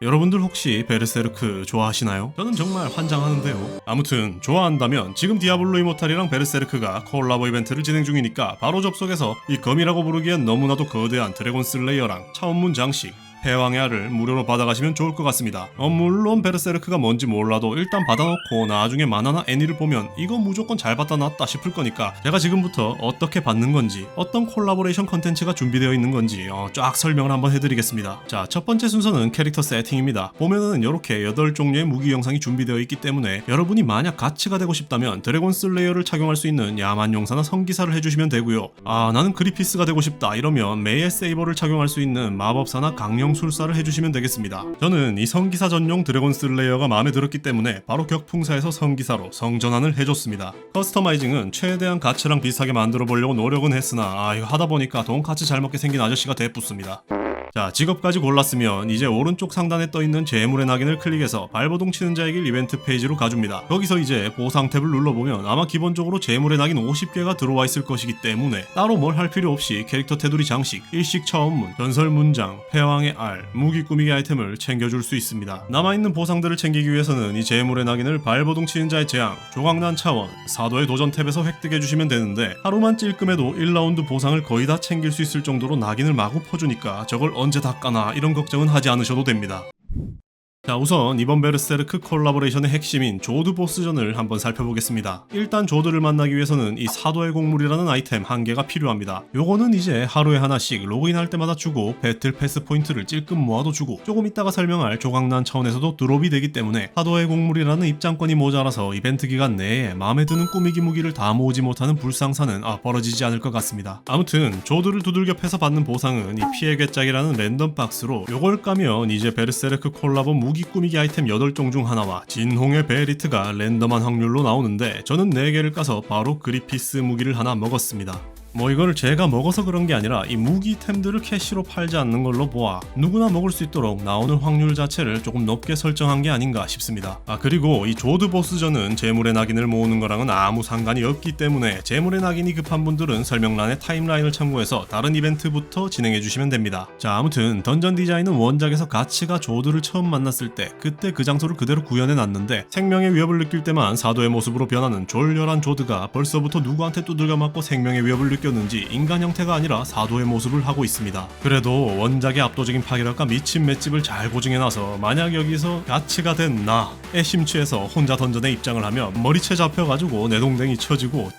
여러분들 혹시 베르세르크 좋아하시나요? 저는 정말 환장하는데요. 아무튼 좋아한다면 지금 디아블로 이모탈이랑 베르세르크가 콜라보 이벤트를 진행 중이니까 바로 접속해서 이 검이라고 부르기엔 너무나도 거대한 드래곤 슬레이어랑 차원문 장식 패왕의 알을 무료로 받아가시면 좋을 것 같습니다. 어, 물론 베르세르크가 뭔지 몰라도 일단 받아놓고 나중에 만화나 애니를 보면 이거 무조건 잘 받아 놨다 싶을 거니까 제가 지금부터 어떻게 받는 건지 어떤 콜라보레이션 컨텐츠가 준비되어 있는 건지 어, 쫙 설명을 한번 해드리겠습니다. 자, 첫 번째 순서는 캐릭터 세팅입니다. 보면은 이렇게 8종류의 무기 영상이 준비되어 있기 때문에 여러분이 만약 가치가 되고 싶다면 드래곤 슬레이어를 착용할 수 있는 야만 용사나 성기사를 해주시면 되고요. 아, 나는 그리피스가 되고 싶다 이러면 메이의 세이버를 착용할 수 있는 마법사나 강령 술사를 해주시면 되겠습니다. 저는 이 성기사 전용 드래곤 슬레이어가 마음에 들었기 때문에 바로 격풍사에서 성기사로 성전환을 해줬습니다. 커스터마이징은 최대한 가츠랑 비슷하게 만들어 보려고 노력은 했으나 아 이거 하다 보니까 돈까스 잘 먹게 생긴 아저씨가 대붙습니다. 자, 직업까지 골랐으면 이제 오른쪽 상단에 떠 있는 재물의 낙인을 클릭해서 발버둥 치는 길 이벤트 페이지로 가줍니다. 거기서 이제 보상 탭을 눌러보면 아마 기본적으로 재물의 낙인 50개가 들어와 있을 것이기 때문에 따로 뭘 할 필요 없이 캐릭터 테두리 장식, 일식 차원문, 전설 문장, 패왕의 알, 무기 꾸미기 아이템을 챙겨줄 수 있습니다. 남아있는 보상들을 챙기기 위해서는 이 재물의 낙인을 발버둥 치는 자의 재앙, 조각난 차원, 사도의 도전 탭에서 획득해주시면 되는데 하루만 찔끔해도 1라운드 보상을 거의 다 챙길 수 있을 정도로 낙인을 마구 퍼주니까 저걸 언제 다 까나 이런 걱정은 하지 않으셔도 됩니다. 자 우선 이번 베르세르크 콜라보레이션의 핵심인 조드 보스전을 한번 살펴보겠습니다. 일단 조드를 만나기 위해서는 이 사도의 곡물이라는 아이템 한 개가 필요합니다. 요거는 이제 하루에 하나씩 로그인할 때마다 주고 배틀 패스 포인트를 찔끔 모아도 주고 조금 이따가 설명할 조각난 차원에서도 드롭이 되기 때문에 사도의 곡물이라는 입장권이 모자라서 이벤트 기간 내에 마음에 드는 꾸미기 무기를 다 모으지 못하는 불상사는 아 벌어지지 않을 것 같습니다. 아무튼 조드를 두들겨 패서 받는 보상은 이 피해 괴짝이라는 랜덤 박스로 요걸 까면 이제 베르세르크 콜라보 무기 꾸미기 아이템 8종 중 하나와 진홍의 베리트가 랜덤한 확률로 나오는데 저는 4개를 까서 바로 그리피스 무기를 하나 먹었습니다. 뭐 이걸 제가 먹어서 그런 게 아니라 이 무기템들을 캐시로 팔지 않는 걸로 보아 누구나 먹을 수 있도록 나오는 확률 자체를 조금 높게 설정한 게 아닌가 싶습니다. 아 그리고 이 조드 보스전은 재물의 낙인을 모으는 거랑은 아무 상관이 없기 때문에 재물의 낙인이 급한 분들은 설명란의 타임라인을 참고해서 다른 이벤트부터 진행해 주시면 됩니다. 자 아무튼 던전 디자인은 원작에서 가치가 조드를 처음 만났을 때 그때 그 장소를 그대로 구현해 놨는데 생명의 위협을 느낄 때만 사도의 모습으로 변하는 졸렬한 조드가 벌써부터 누구한테 두들겨 맞고 생명의 위협을 느 꼈는지 인간 형태가 아니라 사도의 모습을 하고 있습니다. 그래도 원작의 압도적인 파괴력과 미친 맷집을 잘 고증해놔서 만약 여기서 가치가 된 나에 심취해서 혼자 던전에 입장을 하면 머리채 잡혀가지고 내동댕이 쳐지고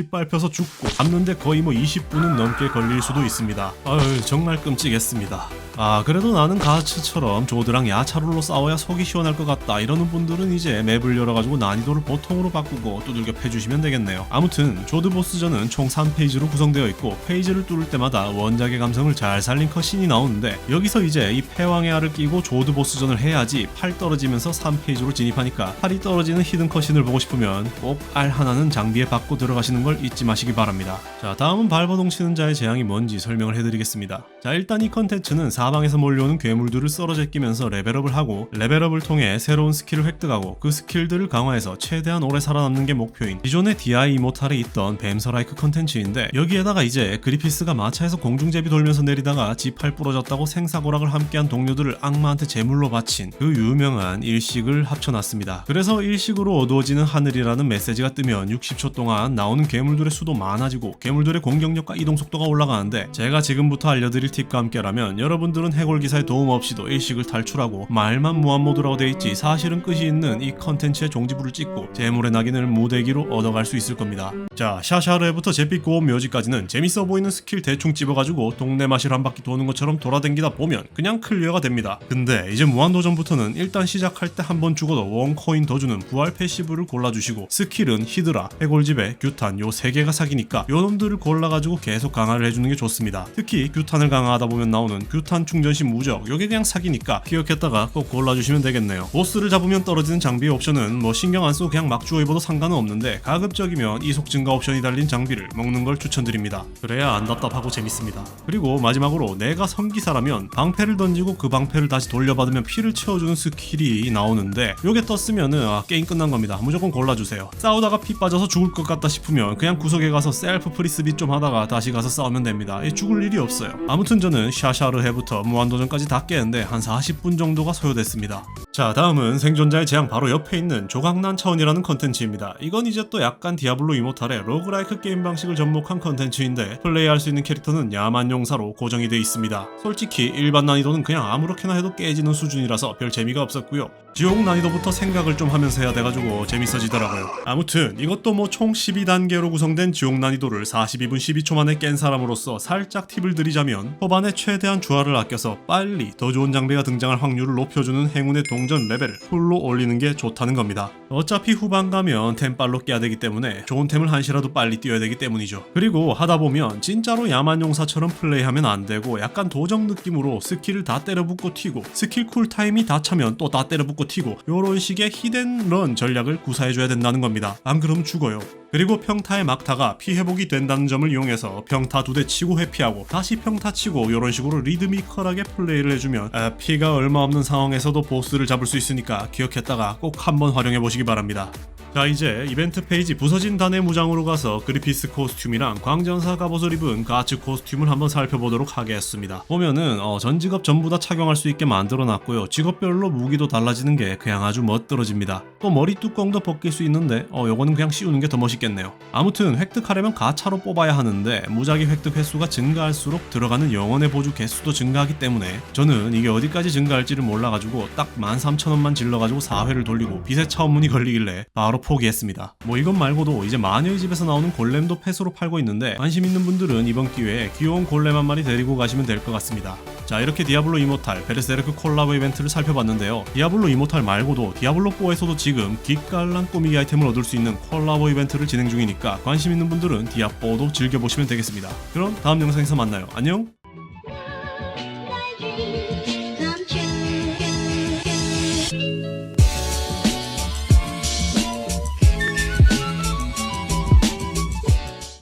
짓밟혀서 죽고 잡는데 거의 뭐 20분은 넘게 걸릴 수도 있습니다. 아유 정말 끔찍했습니다. 아 그래도 나는 가츠처럼 조드랑 야차롤로 싸워야 속이 시원할 것 같다 이러는 분들은 이제 맵을 열어가지고 난이도를 보통으로 바꾸고 두들겨 패주시면 되겠네요. 아무튼 조드 보스전은 총 3페이지로 구성되어 있고 페이지를 뚫을 때마다 원작의 감성을 잘 살린 컷신이 나오는데 여기서 이제 이 패왕의 알을 끼고 조드 보스전을 해야지 팔 떨어지면서 3페이지로 진입하니까 팔이 떨어지는 히든 컷신을 보고 싶으면 꼭 알 하나는 장비에 받고 들어가시 는 걸 잊지 마시기 바랍니다. 자 다음은 발버둥 치는 자의 재앙이 뭔지 설명을 해드리겠습니다. 자 일단 이 컨텐츠는 사방에서 몰려오는 괴물들을 썰어 제끼면서 레벨업을 하고 레벨업을 통해 새로운 스킬을 획득하고 그 스킬들을 강화해서 최대한 오래 살아남는 게 목표인 기존의 DI 이모탈에 있던 뱀서라이크 컨텐츠인데 여기에다가 이제 그리피스가 마차에서 공중제비 돌면서 내리다가 지팔 부러졌다고 생사고락을 함께한 동료들을 악마한테 제물로 바친 그 유명한 일식을 합쳐놨습니다. 그래서 일식으로 어두워지는 하늘이라는 메시지가 뜨면 60초 동안 나오는 괴물들의 수도 많아지고 괴물들의 공격력과 이동 속도가 올라가는데 제가 지금부터 알려드릴 팁과 함께라면 여러분들은 해골 기사의 도움 없이도 일식을 탈출하고 말만 무한 모드라고 돼 있지 사실은 끝이 있는 이 컨텐츠의 종지부를 찍고 재물의 낙인을 무대기로 얻어갈 수 있을 겁니다. 자 샤샤르에부터 잿빛 고업 묘지까지는 재밌어 보이는 스킬 대충 찝어가지고 동네 마실 한 바퀴 도는 것처럼 돌아댕기다 보면 그냥 클리어가 됩니다. 근데 이제 무한도전부터는 일단 시작할 때 한 번 죽어도 원 코인 더 주는 부활 패시브를 골라주시고 스킬은 히드라, 해골집에 규탄 요 세 개가 사기니까 요 놈들을 골라가지고 계속 강화를 해주는 게 좋습니다. 특히 규탄을 강화하다 보면 나오는 규탄 충전시 무적 요게 그냥 사기니까 기억했다가 꼭 골라주시면 되겠네요. 보스를 잡으면 떨어지는 장비의 옵션은 뭐 신경 안 쓰고 그냥 막 주워 입어도 상관은 없는데 가급적이면 이속 증가 옵션이 달린 장비를 먹는 걸 추천드립니다. 그래야 안 답답하고 재밌습니다. 그리고 마지막으로 내가 성기사라면 방패를 던지고 그 방패를 다시 돌려받으면 피를 채워주는 스킬이 나오는데 요게 떴으면은 아, 게임 끝난 겁니다. 무조건 골라주세요. 싸우다가 피 빠져서 죽을 것 같다 싶으면 아니면 그냥 구석에 가서 셀프 프리스비 좀 하다가 다시 가서 싸우면 됩니다. 이 죽을 일이 없어요. 아무튼 저는 샤샤르해부터 무한도전까지 다 깨는데 한 40분 정도가 소요됐습니다. 자 다음은 생존자의 재앙 바로 옆에 있는 조각난 차원이라는 컨텐츠입니다. 이건 이제 또 약간 디아블로 이모탈의 로그라이크 게임 방식을 접목한 컨텐츠인데 플레이할 수 있는 캐릭터는 야만 용사로 고정이 돼 있습니다. 솔직히 일반 난이도는 그냥 아무렇게나 해도 깨지는 수준이라서 별 재미가 없었고요. 지옥 난이도부터 생각을 좀 하면서 해야 돼가지고 재밌어지더라고요. 아무튼 이것도 뭐 총 12단계 로 구성된 지옥 난이도를 42분 12초 만에 깬 사람으로서 살짝 팁을 드리자면 초반에 최대한 주화를 아껴서 빨리 더 좋은 장비가 등장할 확률을 높여주는 행운의 동전 레벨을 풀로 올리는 게 좋다는 겁니다. 어차피 후반 가면 템 빨로 깨야 되기 때문에 좋은 템을 한시라도 빨리 띄어야 되기 때문이죠. 그리고 하다 보면 진짜로 야만 용사처럼 플레이하면 안 되고 약간 도적 느낌으로 스킬을 다 때려붓고 튀고 스킬 쿨타임이 다 차면 또 다 때려붓고 튀고 요런 식의 히든 런 전략을 구사해줘야 된다는 겁니다. 안 그러면 죽어요. 그리고 평타의 막타가 피 회복이 된다는 점을 이용해서 평타 두 대 치고 회피하고 다시 평타 치고 이런 식으로 리드미컬하게 플레이를 해주면 아, 피가 얼마 없는 상황에서도 보스를 잡을 수 있으니까 기억했다가 꼭 한번 활용해 보시기 바랍니다. 자 이제 이벤트 페이지 부서진 단의 무장으로 가서 그리피스 코스튬이랑 광전사 갑옷을 입은 가츠 코스튬을 한번 살펴보도록 하겠습니다. 보면은 어, 전 직업 전부 다 착용할 수 있게 만들어놨고요. 직업별로 무기도 달라지는 게 그냥 아주 멋들어집니다. 또 머리 뚜껑도 벗길 수 있는데 어 요거는 그냥 씌우는 게 더 멋있겠네요. 아무튼 획득하려면 가차로 뽑아야 하는데 무작위 획득 횟수가 증가할수록 들어가는 영혼의 보주 개수도 증가하기 때문에 저는 이게 어디까지 증가할지를 몰라가지고 딱 13,000원만 질러가지고 4회를 돌리고 빛의 차원문이 걸리길래 바로 포기했습니다. 뭐 이것 말고도 이제 마녀의 집에서 나오는 골렘도 펫으로 팔고 있는데 관심 있는 분들은 이번 기회에 귀여운 골렘 한 마리 데리고 가시면 될 것 같습니다. 자 이렇게 디아블로 이모탈, 베르세르크 콜라보 이벤트를 살펴봤는데요. 디아블로 이모탈 말고도 디아블로 4에서도 지금 기깔난 꾸미기 아이템을 얻을 수 있는 콜라보 이벤트를 진행 중이니까 관심 있는 분들은 디아4도 즐겨보시면 되겠습니다. 그럼 다음 영상에서 만나요. 안녕!